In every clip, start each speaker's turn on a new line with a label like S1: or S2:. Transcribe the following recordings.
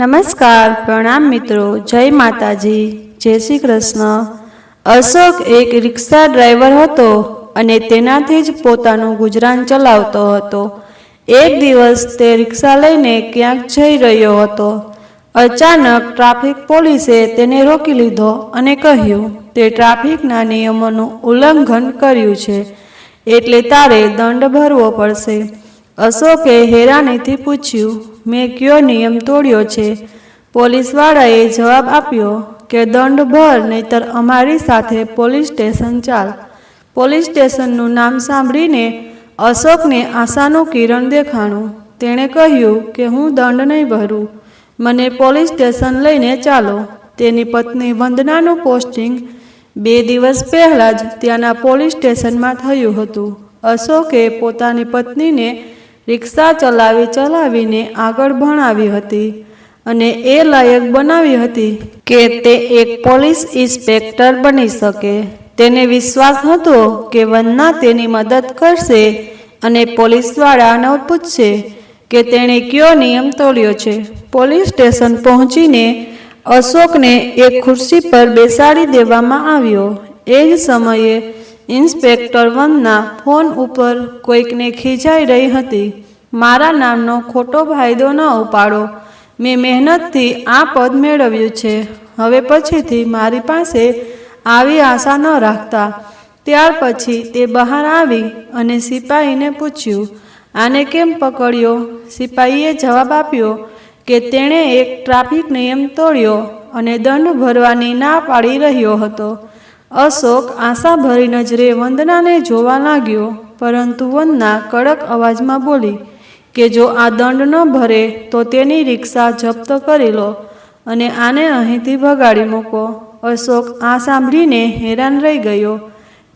S1: નમસ્કાર પ્રણામ મિત્રો, જય માતાજી, જય શ્રી કૃષ્ણ. અશોક એક રિક્ષા ડ્રાઈવર હતો અને તેનાથી જ પોતાનું ગુજરાન ચલાવતો હતો. એક દિવસ તે રિક્ષા લઈને ક્યાંક જઈ રહ્યો હતો. અચાનક ટ્રાફિક પોલીસે તેને રોકી લીધો અને કહ્યું, તે ટ્રાફિકના નિયમોનું ઉલ્લંઘન કર્યું છે. એટલે તારે દંડ ભરવો પડશે. અશોકે હેરાનીથી પૂછ્યું, મેં કયો નિયમ તોડ્યો છે? પોલીસવાળાએ જવાબ આપ્યો કે, દંડ ભર, નહીતર અમારી સાથે પોલીસ સ્ટેશન ચાલ. પોલીસ સ્ટેશનનું નામ સાંભળીને અશોકને આશાનું કિરણ દેખાણું. તેણે કહ્યું કે, હું દંડ નહીં ભરું. મને પોલીસ સ્ટેશન લઈને ચાલો. તેની પત્ની વંદનાનું પોસ્ટિંગ બે દિવસ પહેલાં જ ત્યાંના પોલીસ સ્ટેશનમાં થયું હતું. અશોકે પોતાની પત્નીને રિક્ષા ચલાવી ચલાવીને આગળ ભણાવી હતી અને એ લાયક બનાવી હતી કે તે એક પોલીસ ઇન્સ્પેક્ટર બની શકે. તેને વિશ્વાસ હતો કે વંદના તેની મદદ કરશે અને પોલીસવાળાને પૂછશે કે તેણે કયો નિયમ તોડ્યો છે. પોલીસ સ્ટેશન પહોંચીને અશોકને એક ખુરશી પર બેસાડી દેવામાં આવ્યો. એ જ સમયે ઇન્સ્પેક્ટર વનના ફોન ઉપર કોઈકને ખીજાઈ રહી હતી. મારા નામનો ખોટો ફાયદો ન ઉપાડો. મેં મહેનતથી આ પદ મેળવ્યું છે. હવે પછીથી મારી પાસે આવી આશા ન રાખતા. ત્યાર પછી તે બહાર આવી અને સિપાહીને પૂછ્યું, આને કેમ પકડ્યો? સિપાહીએ જવાબ આપ્યો કે તેણે એક ટ્રાફિક નિયમ તોડ્યો અને દંડ ભરવાની ના પાડી રહ્યો હતો. અશોક આશાભરી નજરે વંદનાને જોવા લાગ્યો, પરંતુ વંદના કડક અવાજમાં બોલી, કે જો આ દંડ ન ભરે, તો તેની રિક્ષા જપ્ત કરી લો અને આને અહીંથી ભગાડી મૂકો. અશોક આ સાંભળીને હેરાન રહી ગયો.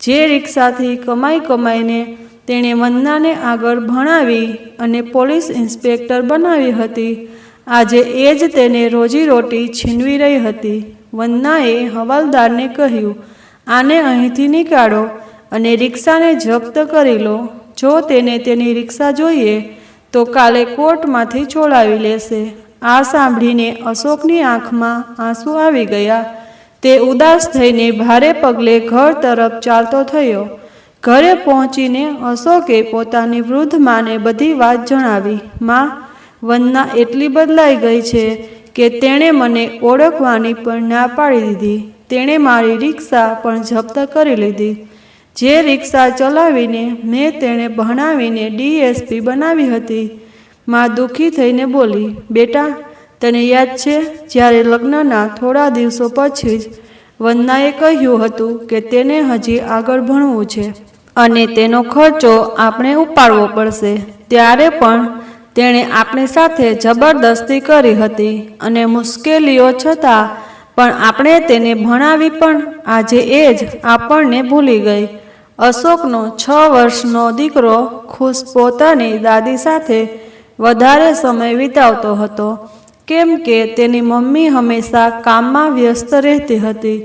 S1: જે રિક્ષાથી કમાઈ કમાઈને તેણે વંદનાને આગળ ભણાવી અને પોલીસ ઇન્સ્પેક્ટર બનાવી હતી, આજે એ જ તેને રોજીરોટી છીનવી રહી હતી. વંદનાએ હવાલદારને કહ્યું આને અહીંથી નીકાળો અને રિક્ષાને જપ્ત કરી લો. જો તેને તેની રિક્ષા જોઈએ, તો કાલે કોર્ટમાંથી છોડાવી લેશે. આ સાંભળીને અશોકની આંખમાં આંસુ આવી ગયા. તે ઉદાસ થઈને ભારે પગલે ઘર તરફ ચાલતો થયો. ઘરે પહોંચીને અશોકે પોતાની વૃદ્ધ માને બધી વાત જણાવી. માં, વંદના એટલી બદલાઈ ગઈ છે કે તેણે મને ઓળખવાની પણ ના પાડી દીધી. તેણે મારી રિક્ષા પણ જપ્ત કરી લીધી. જે રિક્ષા ચલાવીને મેં તેણે ભણાવીને ડીએસપી બનાવી હતી. માં દુઃખી થઈને બોલી, બેટા, તને યાદ છે? જ્યારે લગ્નના થોડા દિવસો પછી જ વંદનાએ કહ્યું હતું કે તેને હજી આગળ ભણવું છે અને તેનો ખર્ચો આપણે ઉપાડવો પડશે. ત્યારે પણ તેણે આપણી સાથે જબરદસ્તી કરી હતી અને મુશ્કેલીઓ છતાં પણ આપણે તેને ભણાવી પણ આજે એ જ આપણને ભૂલી ગઈ. અશોકનો છ વર્ષનો દીકરો ખુશ પોતાની દાદી સાથે વધારે સમય વિતાવતો હતો. કેમ કે તેની મમ્મી હંમેશા કામમાં વ્યસ્ત રહેતી હતી.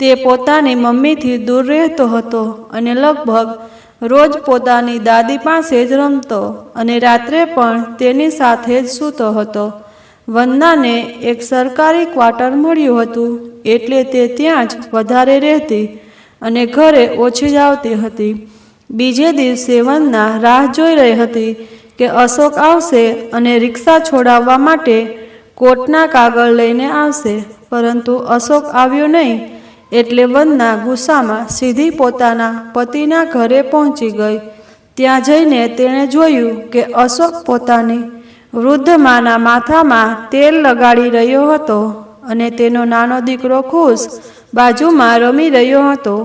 S1: તે પોતાની મમ્મીથી દૂર રહેતો હતો અને લગભગ રોજ પોતાની દાદી પાસે જ રમતો અને રાત્રે પણ તેની સાથે જ સૂતો હતો. વંદનાને એક સરકારી ક્વાર્ટર મળ્યું હતું, એટલે તે ત્યાં જ વધારે રહેતી અને ઘરે ઓછી જ આવતી હતી. બીજે દિવસે વંદના રાહ જોઈ રહી હતી કે અશોક આવશે અને રિક્ષા છોડાવવા માટે કોર્ટના કાગળ લઈને આવશે, પરંતુ અશોક આવ્યો નહીં, એટલે વંદના ગુસ્સામાં સીધી પોતાના પતિના ઘરે પહોંચી ગઈ. ત્યાં જઈને તેણે જોયું કે અશોક પોતાની વૃદ્ધ માના માથામાં તેલ લગાડી રહ્યો હતો અને તેનો નાનો દીકરો ખુશ બાજુમાં રમી રહ્યો હતો.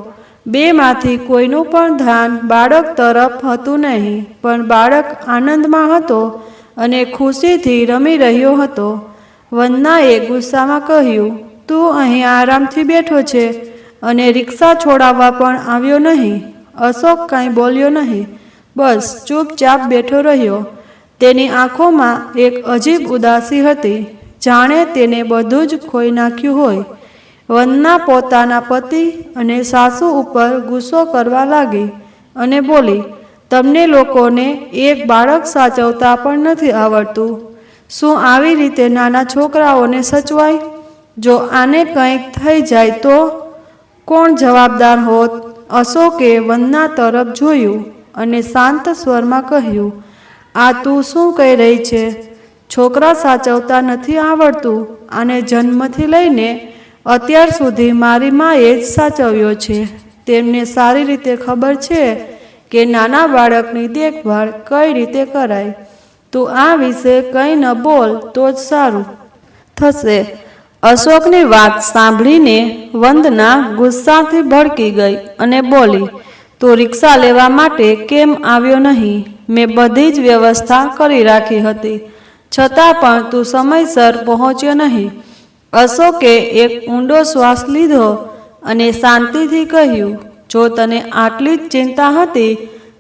S1: બેમાંથી કોઈનું પણ ધ્યાન બાળક તરફ હતું નહીં, પણ બાળક આનંદમાં હતો અને ખુશીથી રમી રહ્યો હતો. વંદનાએ ગુસ્સામાં કહ્યું, તું અહીં આરામથી બેઠો છે અને રિક્ષા છોડાવવા પણ આવ્યો નહીં. અશોક કાંઈ બોલ્યો નહીં. બસ ચૂપચાપ બેઠો રહ્યો. તેની આંખોમાં એક અજીબ ઉદાસી હતી. જાણે તેને બધું જ ખોઈ નાખ્યું હોય. વંદના પોતાના પતિ અને સાસુ ઉપર ગુસ્સો કરવા લાગી અને બોલી, તમને લોકોને એક બાળક સાચવતા પણ નથી આવડતું. શું આવી રીતે નાના છોકરાઓને સચવાય? જો આને કંઈક થઈ જાય તો કોણ જવાબદાર હોત? અશોકે વંદના તરફ જોયું અને શાંત સ્વરમાં કહ્યું આ તું શું કહી રહી છે? છોકરા સાચવતા નથી આવડતું અને જન્મથી લઈને અત્યાર સુધી મારી માએ જ સાચવ્યો છે. તેમને સારી રીતે ખબર છે કે નાના બાળકની દેખભાળ કઈ રીતે કરાય. તું આ વિશે કંઈ ન બોલ તો જ સારું. થશે. અશોકની વાત સાંભળીને વંદના ગુસ્સાથી ભડકી ગઈ અને બોલી, તું રિક્ષા લેવા માટે કેમ આવ્યો નહીં? મેં બધી જ વ્યવસ્થા કરી રાખી હતી. છતાં પણ તું સમયસર પહોંચ્યો નહીં. અશોકે એક ઊંડો શ્વાસ લીધો અને શાંતિથી કહ્યું, જો તને આટલી જ ચિંતા હતી,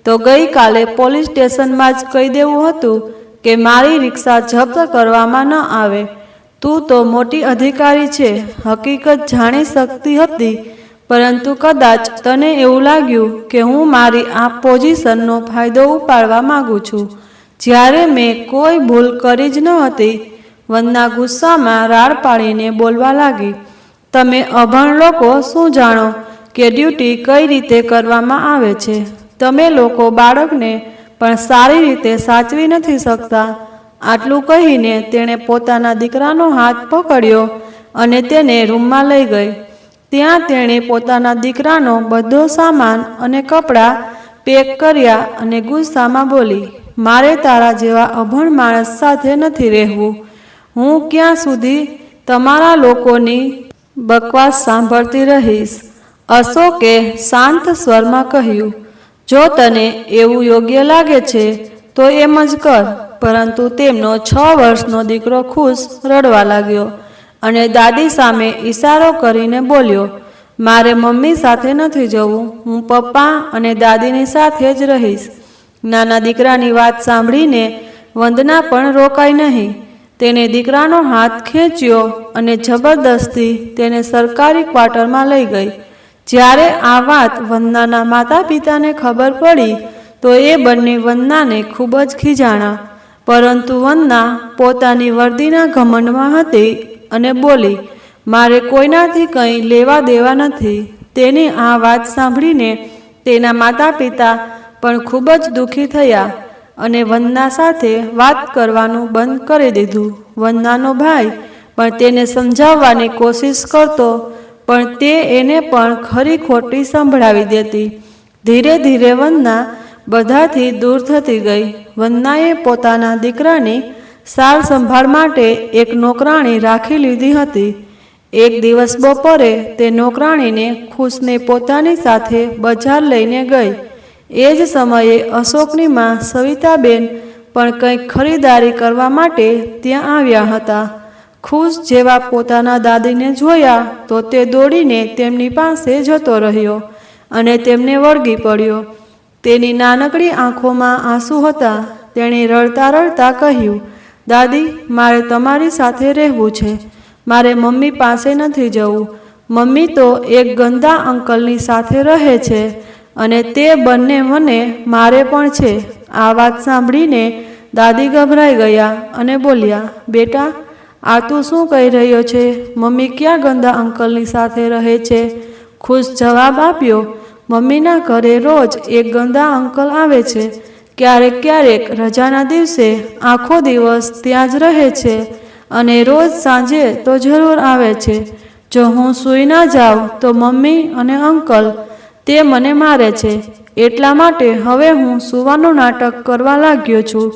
S1: તો ગઈકાલે પોલીસ સ્ટેશનમાં જ કહી દેવું હતું કે મારી રિક્ષા જપ્ત કરવામાં ન આવે. તું તો મોટી અધિકારી છે, હકીકત જાણી શકતી હતી પરંતુ કદાચ તને એવું લાગ્યું કે હું મારી આ પોઝિશનનો ફાયદો ઉપાડવા માગું છું. જ્યારે મેં કોઈ ભૂલ કરી જ ન હતી વંદના ગુસ્સામાં રાડ પાડીને બોલવા લાગી, તમે અભણ લોકો શું જાણો કે ડ્યુટી કઈ રીતે કરવામાં આવે છે? તમે લોકો બાળકને પણ સારી રીતે સાચવી નથી શકતા. આટલું કહીને તેણે પોતાના દીકરાનો હાથ પકડ્યો અને તેને રૂમમાં લઈ ગઈ. ત્યાં તેણે પોતાના દીકરાનો બધો સામાન અને કપડાં પેક કર્યા અને ગુસ્સામાં બોલી, મારે તારા જેવા અભણ માણસ સાથે નથી રહેવું. હું ક્યાં સુધી તમારા લોકોની બકવાસ સાંભળતી રહીશ અશોકે શાંત સ્વરમાં કહ્યું, જો તને એવું યોગ્ય લાગે છે, તો એમ જ કર. પરંતુ તેમનો છ વર્ષનો દીકરો ખુશ રડવા લાગ્યો. અને દાદી સામે ઈશારો કરીને બોલ્યો, મારે મમ્મી સાથે નથી જવું. હું પપ્પા અને દાદીની સાથે જ રહીશ. નાના દીકરાની વાત સાંભળીને વંદના પણ રોકાઈ નહીં. તેને દીકરાનો હાથ ખેંચ્યો અને જબરદસ્તી તેને સરકારી ક્વાર્ટરમાં લઈ ગઈ. જ્યારે આ વાત વંદનાના માતા પિતાને ખબર પડી, તો એ બંને વંદનાને ખૂબ જ ખીજાણા. પરંતુ વંદના પોતાની વર્દીના ઘમંડમાં હતી અને બોલી, મારે કોઈનાથી કંઈ લેવા દેવા નથી. તેની આ વાત સાંભળીને તેના માતા પિતા પણ ખૂબ જ દુઃખી થયા અને વંદના સાથે વાત કરવાનું બંધ કરી દીધું. વંદનાનો ભાઈ પણ તેને સમજાવવાની કોશિશ કરતો, પણ તે એને પણ ખરી ખોટી સંભળાવી દેતી. ધીરે ધીરે વંદના બધાથી દૂર થતી ગઈ. વંદનાએ પોતાના દીકરાની સાર સંભાળ માટે એક નોકરાણી રાખી લીધી હતી. એક દિવસ બપોરે તે નોકરાણીને ખુશને પોતાની સાથે બજાર લઈને ગઈ. એ જ સમયે અશોકની માં સવિતાબેન પણ કંઈક ખરીદારી કરવા માટે ત્યાં આવ્યા હતા. ખુશ જેવા પોતાના દાદીને જોયા તો તે દોડીને તેમની પાસે જતો રહ્યો અને તેમને વળગી પડ્યો. તેની નાનકડી આંખોમાં આંસુ હતા. તેણે રડતા રડતા કહ્યું દાદી, મારે તમારી સાથે રહેવું છે. મારે મમ્મી પાસે નથી જવું. મમ્મી તો એક ગંદા અંકલની સાથે રહે છે અને તે બંને મને, મારે પણ છે. આ વાત સાંભળીને દાદી ગભરાઈ ગયા અને બોલ્યા, બેટા, આ તું શું કહી રહ્યો છે? મમ્મી ક્યાં ગંદા અંકલની સાથે રહે છે? ખુશ જવાબ આપ્યો, મમ્મીના ઘરે રોજ એક ગંદા અંકલ આવે છે. ક્યારેક ક્યારેક રજાના દિવસે આખો દિવસ ત્યાં જ રહે છે અને રોજ સાંજે તો જરૂર આવે છે. જો હું સૂઈ ના જાઉં તો મમ્મી અને અંકલ તે મને મારે છે. એટલા માટે હવે હું સૂવાનું નાટક કરવા લાગ્યો છું.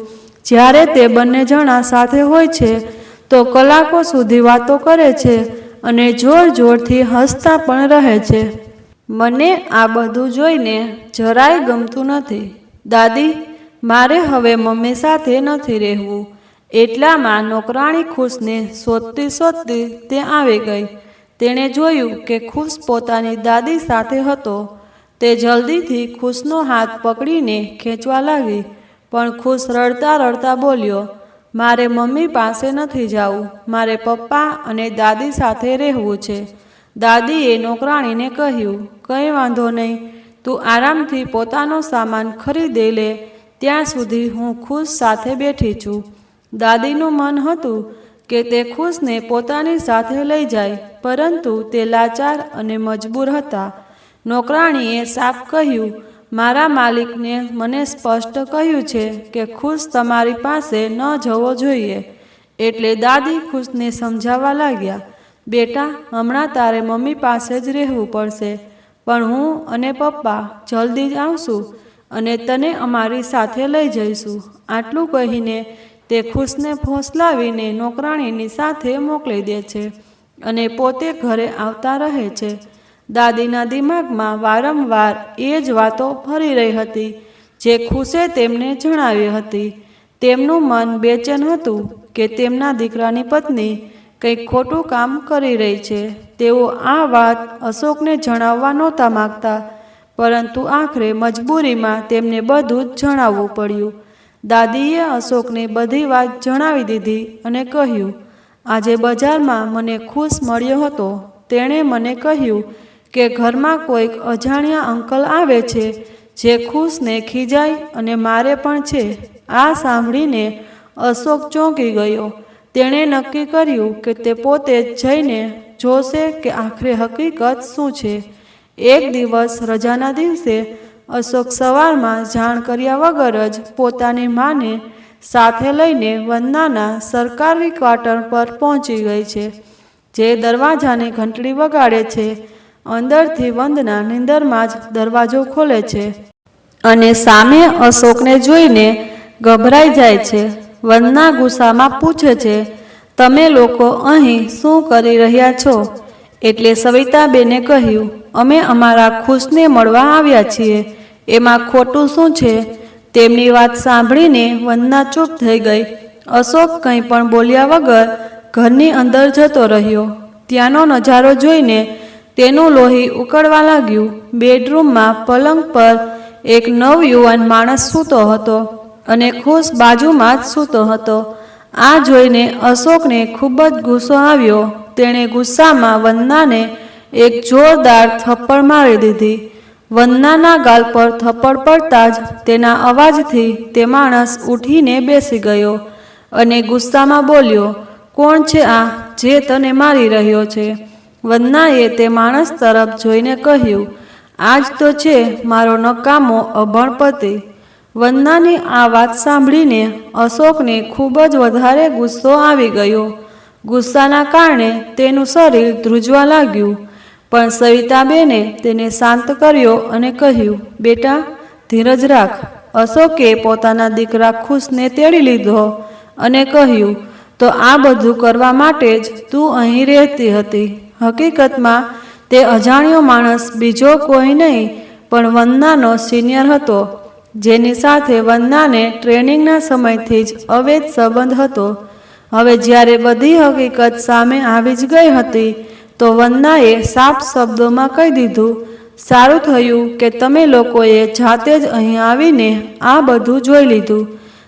S1: જ્યારે તે બંને જણા સાથે હોય છે, તો કલાકો સુધી વાતો કરે છે અને જોર જોરથી હસતા પણ રહે છે. મને આ બધું જોઈને જરાય ગમતું નથી. દાદી મારે હવે મમ્મી સાથે નથી રહેવું. એટલામાં નોકરાણી ખુશને શોધતી શોધતી તે આવી ગઈ. તેણે જોયું કે ખુશ પોતાની દાદી સાથે હતો. તે જલ્દીથી ખુશનો હાથ પકડીને ખેંચવા લાગી, પણ ખુશ રડતા રડતા બોલ્યો, મારે મમ્મી પાસે નથી જવું. મારે પપ્પા અને દાદી સાથે રહેવું છે. દાદીએ નોકરાણીને કહ્યું, કંઈ વાંધો નહીં. તું આરામથી પોતાનો સામાન ખરીદી લે. ત્યાં સુધી હું ખુશ સાથે બેઠી છું. દાદીનું મન હતું કે તે ખુશને પોતાની સાથે લઈ જાય, પરંતુ તે લાચાર અને મજબૂર હતા. નોકરાણીએ સાફ કહ્યું, મારા માલિકને મને સ્પષ્ટ કહ્યું છે કે ખુશ તમારી પાસે ન જવો જોઈએ. એટલે દાદી ખુશને સમજાવવા લાગ્યા, બેટા, હમણાં તારે મમ્મી પાસે જ રહેવું પડશે, પણ હું અને પપ્પા જલ્દી જ આવશું. અને તને અમારી સાથે લઈ જઈશું. આટલું કહીને તે ખુશને ફોસલાવીને નોકરાણીની સાથે મોકલી દે છે અને પોતે ઘરે આવતા રહે છે. દાદીના દિમાગમાં વારંવાર એ જ વાતો ફરી રહી હતી, જે ખુશે તેમને જણાવી હતી. તેમનું મન બેચેન હતું કે તેમના દીકરાની પત્ની કંઈક ખોટું કામ કરી રહી છે. તેઓ આ વાત અશોકને જણાવવા નહોતા માગતા પરંતુ આખરે મજબૂરીમાં તેમને બધું જ જણાવવું પડ્યું. દાદીએ અશોકને બધી વાત જણાવી દીધી અને કહ્યું, આજે બજારમાં મને ખુશ મળ્યો હતો. તેણે મને કહ્યું કે ઘરમાં કોઈક અજાણ્યા અંકલ આવે છે, જે ખુશને ખીજાય અને મારે પણ છે. આ સાંભળીને અશોક ચોંકી ગયો. તેણે નક્કી કર્યું કે તે પોતે જ જઈને જોશે કે આખરે હકીકત શું છે. એક દિવસ રજાના દિવસે અશોક સવારમાં જાણ કર્યા વગર જ પોતાની માને સાથે લઈને વંદનાના સરકારી ક્વાર્ટર પર પહોંચી ગઈ છે, જે દરવાજાની ઘંટડી વગાડે છે. અંદરથી વંદના નીંદરમાં જ દરવાજો ખોલે છે અને સામે અશોકને જોઈને ગભરાઈ જાય છે. વંદના ગુસ્સામાં પૂછે છે, તમે લોકો અહીં શું કરી રહ્યા છો? એટલે સવિતાબેને કહ્યું અમે અમારા ખુશને મળવા આવ્યા છીએ. એમાં ખોટું શું છે? તેમની વાત સાંભળીને વંદના ચૂપ થઈ ગઈ. અશોક કંઈ પણ બોલ્યા વગર ઘરની અંદર જતો રહ્યો. ત્યાંનો નજારો જોઈને તેનું લોહી ઉકળવા લાગ્યું. બેડરૂમમાં પલંગ પર એક નવયુવાન માણસ સૂતો હતો અને ખુશ બાજુમાં જ સૂતો હતો. આ જોઈને અશોકને ખૂબ જ ગુસ્સો આવ્યો. તેણે ગુસ્સામાં વંદનાને એક જોરદાર થપ્પડ મારી દીધી. વંદનાના ગાલ પર થપ્પડ પડતા જ તેના અવાજથી તે માણસ ઉઠીને બેસી ગયો અને ગુસ્સામાં બોલ્યો, કોણ છે આ જે તને મારી રહ્યો છે? વંદનાએ તે માણસ તરફ જોઈને કહ્યું, આજ તો છે મારો નકામો અભણ પતિ વંદનાની આ વાત સાંભળીને અશોકને ખૂબ જ વધારે ગુસ્સો આવી ગયો. ગુસ્સાના કારણે તેનું શરીર ધ્રુજવા લાગ્યું. પણ સવિતાબેને તેને શાંત કર્યો અને કહ્યું, બેટા, ધીરજ રાખ. અશોકે પોતાના દીકરા ખુશને તેડી લીધો અને કહ્યું, તો આ બધું કરવા માટે જ તું અહીં રહેતી હતી. હકીકતમાં, તે અજાણ્યો માણસ બીજો કોઈ નહીં, પણ વંદનાનો સિનિયર હતો, જેની સાથે વંદનાને ટ્રેનિંગના સમયથી જ અવૈધ સંબંધ હતો. હવે જ્યારે બધી હકીકત સામે આવી જ ગઈ હતી તો વંદનાએ સાફ શબ્દોમાં કહી દીધું, સારું થયું કે તમે લોકોએ જાતે જ અહીં આવીને આ બધું જોઈ લીધું.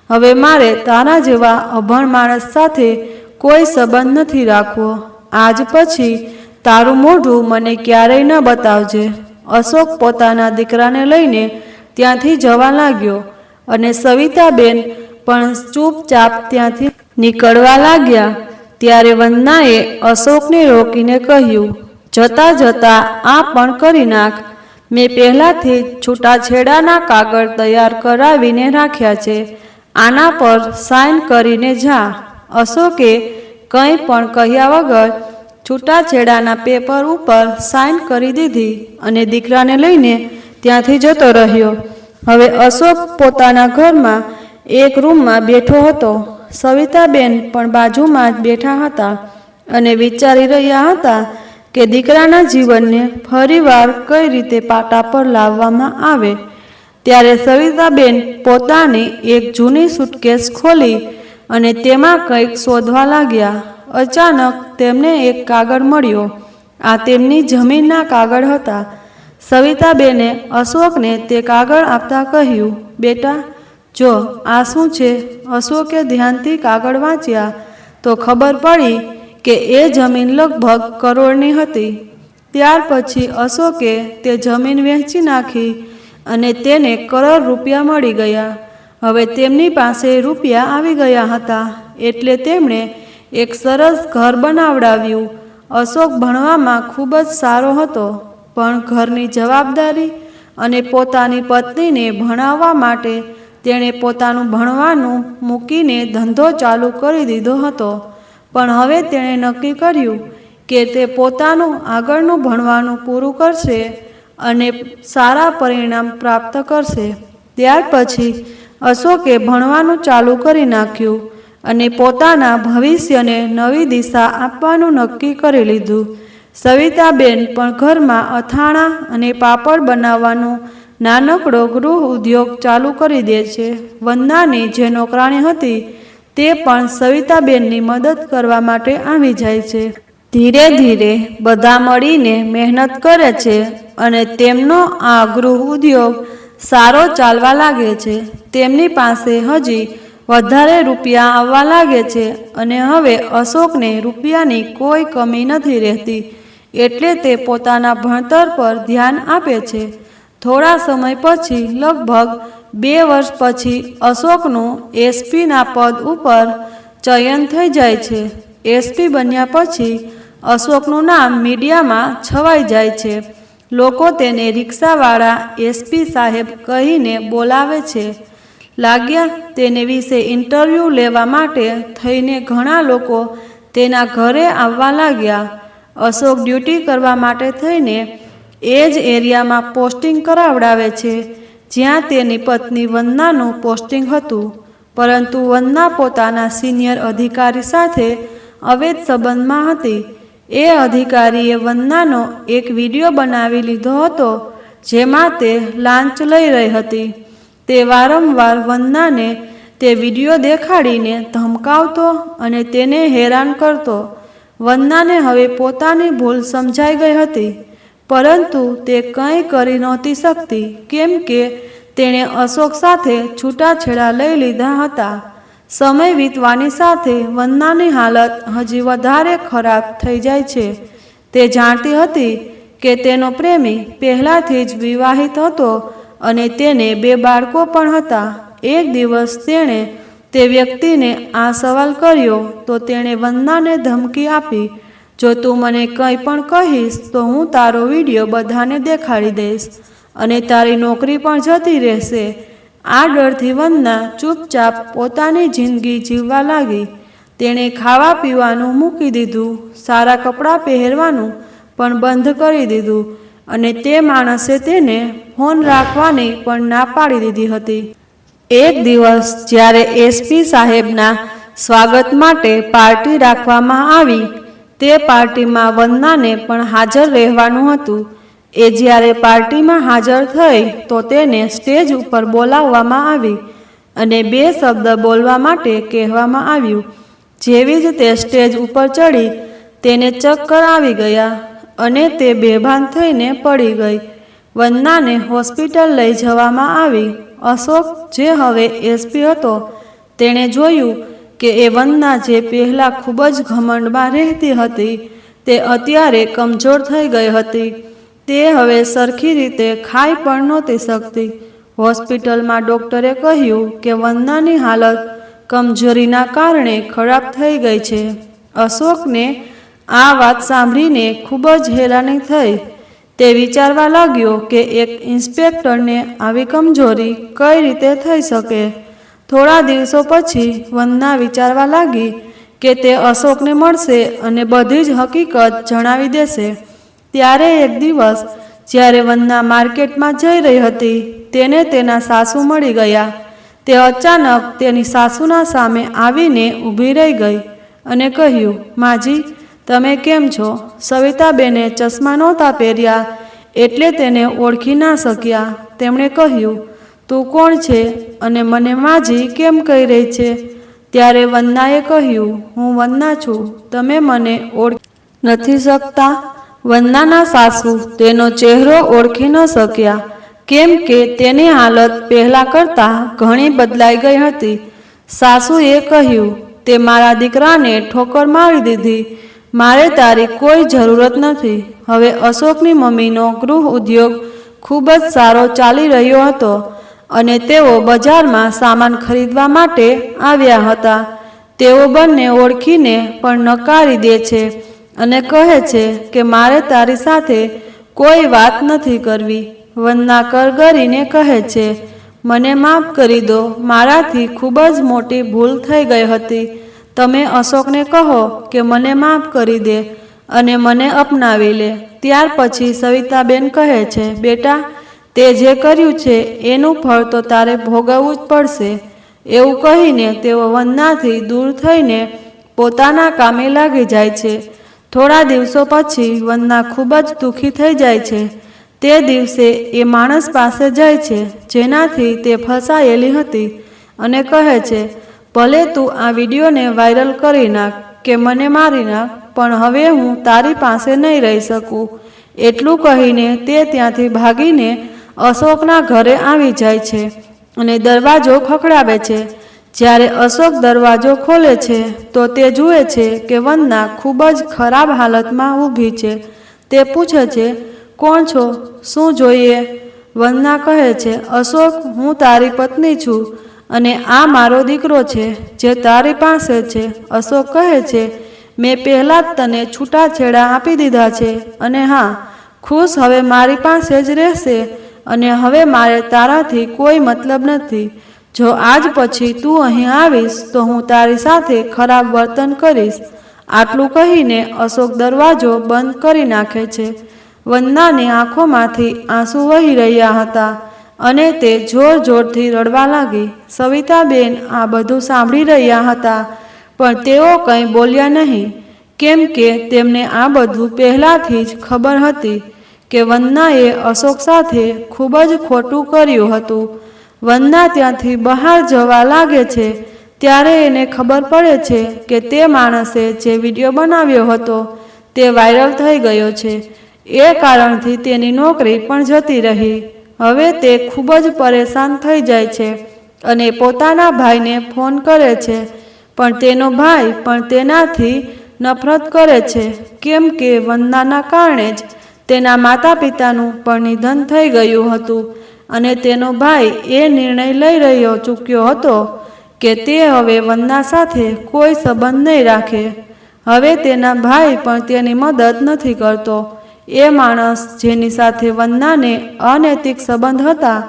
S1: હવે મારે તારા જેવા અભણ માણસ સાથે કોઈ સંબંધ નથી રાખવો. આજ પછી તારું મોઢું મને ક્યારેય ન બતાવજે. અશોક પોતાના દીકરાને લઈને ત્યાંથી જવા લાગ્યો અને સવિતાબેન પણ ચૂપચાપ ત્યાંથી નીકળવા લાગ્યા. ત્યારે વંદનાએ અશોકને રોકીને કહ્યું, જતા જતા આ પણ કરી નાખ. મેં પહેલાંથી છૂટાછેડાના કાગળ તૈયાર કરાવીને રાખ્યા છે. આના પર સાઇન કરીને જા. અશોકે કંઈ પણ કહ્યા વગર છૂટાછેડાના પેપર ઉપર સાઇન કરી દીધી અને દીકરાને લઈને ત્યાંથી જતો રહ્યો. હવે અશોક પોતાના ઘરમાં એક રૂમમાં બેઠો હતો. સવિતાબેન પણ બાજુમાં જ બેઠા હતા અને વિચારી રહ્યા હતા કે દીકરાના જીવનને ફરીવાર કઈ રીતે પાટા પર લાવવામાં આવે. ત્યારે સવિતાબેન પોતાની એક જૂની સુટકેસ ખોલી અને તેમાં કંઈક શોધવા લાગ્યા. અચાનક તેમને એક કાગળ મળ્યો. આ તેમની જમીનના કાગળ હતા. સવિતાબેને અશોકને તે કાગળ આપતા કહ્યું, બેટા જો આ શું છે? અશોકે ધ્યાનથી કાગળ વાંચ્યા તો ખબર પડી કે એ જમીન લગભગ કરોડની હતી. ત્યાર પછી અશોકે તે જમીન વહેંચી નાખી અને તેને કરોડ રૂપિયા મળી ગયા. હવે તેમની પાસે રૂપિયા આવી ગયા હતા એટલે તેમણે એક સરસ ઘર બનાવડાવ્યું. અશોક ભણવામાં ખૂબ જ સારો હતો, પણ ઘરની જવાબદારી અને પોતાની પત્નીને ભણાવવા માટે તેણે પોતાનું ભણવાનું મૂકીને ધંધો ચાલુ કરી દીધો હતો. પણ હવે તેણે નક્કી કર્યું કે તે પોતાનું આગળનું ભણવાનું પૂરું કરશે અને સારા પરિણામ પ્રાપ્ત કરશે. ત્યાર પછી અશોકે ભણવાનું ચાલુ કરી નાખ્યું અને પોતાના ભવિષ્યને નવી દિશા આપવાનું નક્કી કરી લીધું. સવિતાબેન પણ ઘરમાં અથાણાં અને પાપડ બનાવવાનું નાનકડો ગૃહ ઉદ્યોગ ચાલુ કરી દે છે. વંદાની જે નોકરાણી હતી, તે પણ સવિતાબેનની મદદ કરવા માટે આવી જાય છે. ધીરે ધીરે બધા મળીને મહેનત કરે છે અને તેમનો આ ગૃહ ઉદ્યોગ સારો ચાલવા લાગે છે. તેમની પાસે હજી વધારે રૂપિયા આવવા લાગે છે અને હવે અશોકને રૂપિયાની કોઈ કમી નથી રહેતી, એટલે તે પોતાના ભણતર પર ધ્યાન આપે છે. થોડા સમય પછી, લગભગ બે વર્ષ પછી, અશોકનું એસપીના પદ ઉપર ચયન થઈ જાય છે. એસપી બન્યા પછી, અશોકનું નામ મીડિયામાં છવાઈ જાય છે. લોકો તેને રિક્ષાવાળા એસપી સાહેબ કહીને બોલાવે છે. લાગ્યા તેને વિશે ઇન્ટરવ્યૂ લેવા માટે થઈને ઘણા લોકો તેના ઘરે આવવા લાગ્યા. અશોક ડ્યુટી કરવા માટે થઈને એ જ એરિયામાં પોસ્ટિંગ કરાવડાવે છે, જ્યાં તેની પત્ની વંદનાનું પોસ્ટિંગ હતું. પરંતુ વંદના પોતાના સિનિયર અધિકારી સાથે અવૈધ સંબંધમાં હતી. એ અધિકારીએ વંદનાનો એક વીડિયો બનાવી લીધો હતો, જેમાં તે લાંચ લઈ રહી હતી. તે વારંવાર વંદનાને તે વીડિયો દેખાડીને ધમકાવતો અને તેને હેરાન કરતો. વંદનાને હવે પોતાની ભૂલ સમજાઈ ગઈ હતી. પરંતુ તે કંઈ કરી નહોતી શકતી, કેમ કે તેણે અશોક સાથે છૂટાછેડા લઈ લીધા હતા. સમય વીતવાની સાથે વંદનાની હાલત હજી વધારે ખરાબ થઈ જાય છે. તે જાણતી હતી કે તેનો પ્રેમી પહેલાંથી જ વિવાહિત હતો અને તેને બે બાળકો પણ હતા. એક દિવસ તેણે તે વ્યક્તિને આ સવાલ કર્યો તો તેણે વંદનાને ધમકી આપી જો તું મને કંઈ પણ કહીશ, તો હું તારો વીડિયો બધાને દેખાડી દઈશ અને તારી નોકરી પણ જતી રહેશે. આ ડરથી વંદના ચૂપચાપ પોતાની જિંદગી જીવવા લાગી. તેણે ખાવા પીવાનું મૂકી દીધું, સારા કપડાં પહેરવાનું પણ બંધ કરી દીધું અને તે માણસે તેને ફોન રાખવાની પણ ના પાડી દીધી હતી. એક દિવસ જ્યારે એસપી સાહેબના સ્વાગત માટે પાર્ટી રાખવામાં આવી તે પાર્ટીમાં વંદનાને પણ હાજર રહેવાનું હતું. એ જ્યારે પાર્ટીમાં હાજર થઈ તો તેને સ્ટેજ ઉપર બોલાવવામાં આવી અને બે શબ્દ બોલવા માટે કહેવામાં આવ્યું. જેવી જ તે સ્ટેજ ઉપર ચડી, તેને ચક્કર આવી ગયા અને તે બેભાન થઈને પડી ગઈ. વંદનાને હોસ્પિટલ લઈ જવામાં આવી. અશોક, જે હવે એસપી હતો, તેણે જોયું કે એ વંદના જે પહેલાં ખૂબ જ ઘમંડમાં રહેતી હતી, તે અત્યારે કમજોર થઈ ગઈ હતી. તે હવે સરખી રીતે ખાઈ પણ નહોતી શકતી. હોસ્પિટલમાં ડૉક્ટરે કહ્યું કે વંદનાની હાલત કમજોરીના કારણે ખરાબ થઈ ગઈ છે. અશોકને આ વાત સાંભળીને ખૂબ જ હેરાની થઈ. તે વિચારવા લાગ્યો કે એક ઇન્સ્પેક્ટરને આવી કમજોરી કઈ રીતે થઈ શકે? થોડા દિવસો પછી વંદના વિચારવા લાગી કે તે અશોકને મળશે અને બધી જ હકીકત જણાવી દેશે. ત્યારે એક દિવસ, જ્યારે વંદના માર્કેટમાં જઈ રહી હતી, તેને તેના સાસુ મળી ગયા. તે અચાનક તેની સાસુના સામે આવીને ઊભી રહી ગઈ અને કહ્યું, માજી, તમે કેમ છો? સવિતાબેને ચશ્મા નહોતા પહેર્યા, એટલે તેને ઓળખી ના શક્યા. તેમણે કહ્યું તું કોણ છે અને મને માજી કેમ કહી રહી છે? ત્યારે વંદનાએ કહ્યું, હું વંદના છું. તમે મને ઓળખ નથી શકતા. વંદનાના સાસુ તેનો ચહેરો ઓળખી ન શક્યા. કેમ કે તેની હાલત પહેલાં કરતાં ઘણી બદલાઈ ગઈ હતી. સાસુએ કહ્યું, તે મારા દીકરાને ઠોકર મારી દીધી. મારે તારી કોઈ જરૂરત નથી. હવે અશોકની મમ્મીનો ગૃહ ઉદ્યોગ ખૂબ જ સારો ચાલી રહ્યો હતો. અને તેઓ બજારમાં સામાન ખરીદવા માટે આવ્યા હતા. તેઓ બંને ઓળખીને પણ નકારી દે છે અને કહે છે કે મારે તારી સાથે કોઈ વાત નથી કરવી. વંદના કરગરીને કહે છે, મને માફ કરી દો, મારાથી ખૂબ જ મોટી ભૂલ થઈ ગઈ હતી. તમે અશોકને કહો કે મને માફ કરી દે અને મને અપનાવી લે. ત્યાર પછી સવિતાબેન કહે છે, બેટા તે જે કર્યું છે, એનું ફળ તો તારે ભોગવવું જ પડશે. એવું કહીને તેઓ વંદનાથી દૂર થઈને પોતાના કામે લાગી જાય છે. થોડા દિવસો પછી વંદના ખૂબ જ દુઃખી થઈ જાય છે. તે દિવસે એ માણસ પાસે જાય છે, જેનાથી તે ફસાયેલી હતી અને કહે છે, ભલે તું આ વિડીયોને વાયરલ કરી નાખ કે મને મારી નાખ, પણ હવે હું તારી પાસે નહીં રહી શકું. એટલું કહીને તે ત્યાંથી ભાગીને અશોકના ઘરે આવી જાય છે અને દરવાજો ખખડાવે છે. જ્યારે અશોક દરવાજો ખોલે છે, તો તે જુએ છે કે વંદના ખૂબ જ ખરાબ હાલતમાં ઊભી છે. તે પૂછે છે, કોણ છો? શું જોઈએ? વંદના કહે છે, અશોક, હું તારી પત્ની છું અને આ મારો દીકરો છે, જે તારી પાસે છે. અશોક કહે છે, મેં પહેલાં જ તને છૂટાછેડા આપી દીધા છે અને હા, ખુશ હવે મારી પાસે જ રહેશે. અને હવે મારે તારાથી કોઈ મતલબ નથી. જો આજ પછી તું અહીં આવીશ, તો હું તારી સાથે ખરાબ વર્તન કરીશ. આટલું કહીને અશોક દરવાજો બંધ કરી નાખે છે. વંદનાની આંખોમાંથી આંસુ વહી રહ્યા હતા અને તે જોર જોરથી રડવા લાગી. સવિતાબેન આ બધું સાંભળી રહ્યા હતા, પણ તેઓ કંઈ બોલ્યા નહીં. કેમ કે તેમને આ બધું પહેલાંથી જ ખબર હતી. કે વંદનાએ અશોક સાથે ખૂબ જ ખોટું કર્યું હતું. વંદના ત્યાંથી બહાર જવા લાગે છે, ત્યારે એને ખબર પડે છે કે તે માણસે જે વીડિયો બનાવ્યો હતો તે વાયરલ થઈ ગયો છે. એ કારણથી તેની નોકરી પણ જતી રહી. હવે તે ખૂબ જ પરેશાન થઈ જાય છે અને પોતાના ભાઈને ફોન કરે છે. પણ તેનો ભાઈ પણ તેનાથી નફરત કરે છે, કેમ કે વંદનાના કારણે જ તેના માતા પિતાનું પણ નિધન થઈ ગયું હતું અને તેનો ભાઈ એ નિર્ણય લઈ રહ્યો ચૂક્યો હતો કે તે હવે વંદના સાથે કોઈ સંબંધ નહીં રાખે. હવે તેના ભાઈ પણ તેની મદદ નથી કરતો. એ માણસ જેની સાથે વંદનાને અનૈતિક સંબંધ હતા,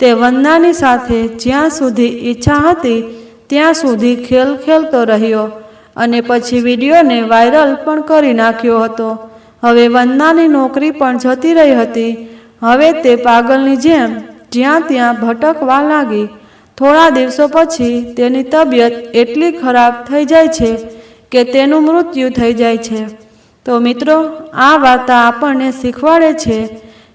S1: તે વંદનાની સાથે જ્યાં સુધી ઈચ્છા હતી, ત્યાં સુધી ખેલ ખેલતો રહ્યો અને પછી વિડીયોને વાયરલ પણ કરી નાખ્યો હતો. હવે વંદનાની નોકરી પણ જતી રહી હતી. હવે તે પાગલની જેમ જ્યાં ત્યાં ભટકવા લાગી. થોડા દિવસો પછી તેની તબિયત એટલી ખરાબ થઈ જાય છે કે તેનું મૃત્યુ થઈ જાય છે. તો મિત્રો, આ વાર્તા આપણને શીખવાડે છે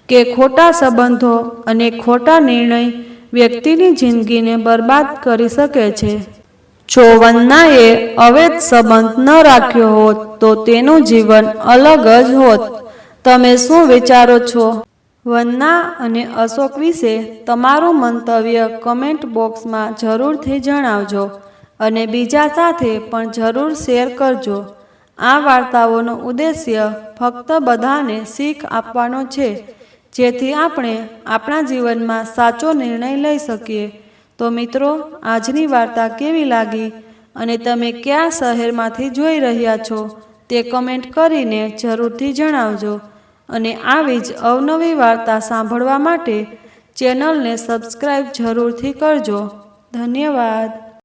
S1: કે ખોટા સંબંધો અને ખોટા નિર્ણય વ્યક્તિની જિંદગીને બરબાદ કરી શકે છે. જો વંદનાએ અવૈધ સંબંધ ન રાખ્યો હોત, તો તેનું જીવન અલગ જ હોત. તમે શું વિચારો છો? વંદના અને અશોક વિશે તમારું મંતવ્ય કમેન્ટ બોક્સમાં જરૂરથી જણાવજો અને બીજા સાથે પણ જરૂર શેર કરજો. આ વાર્તાઓનો ઉદ્દેશ્ય ફક્ત બધાને શીખ આપવાનો છે, જેથી આપણે આપણા જીવનમાં સાચો નિર્ણય લઈ શકીએ. તો મિત્રો, આજની વાર્તા કેવી લાગી અને તમે કયા શહેરમાંથી જોઈ રહ્યા છો તે કમેન્ટ કરીને જરૂરથી જણાવજો. અને આવી જ અવનવી વાર્તા સાંભળવા માટે ચેનલને સબસ્ક્રાઈબ જરૂરથી કરજો. ધન્યવાદ.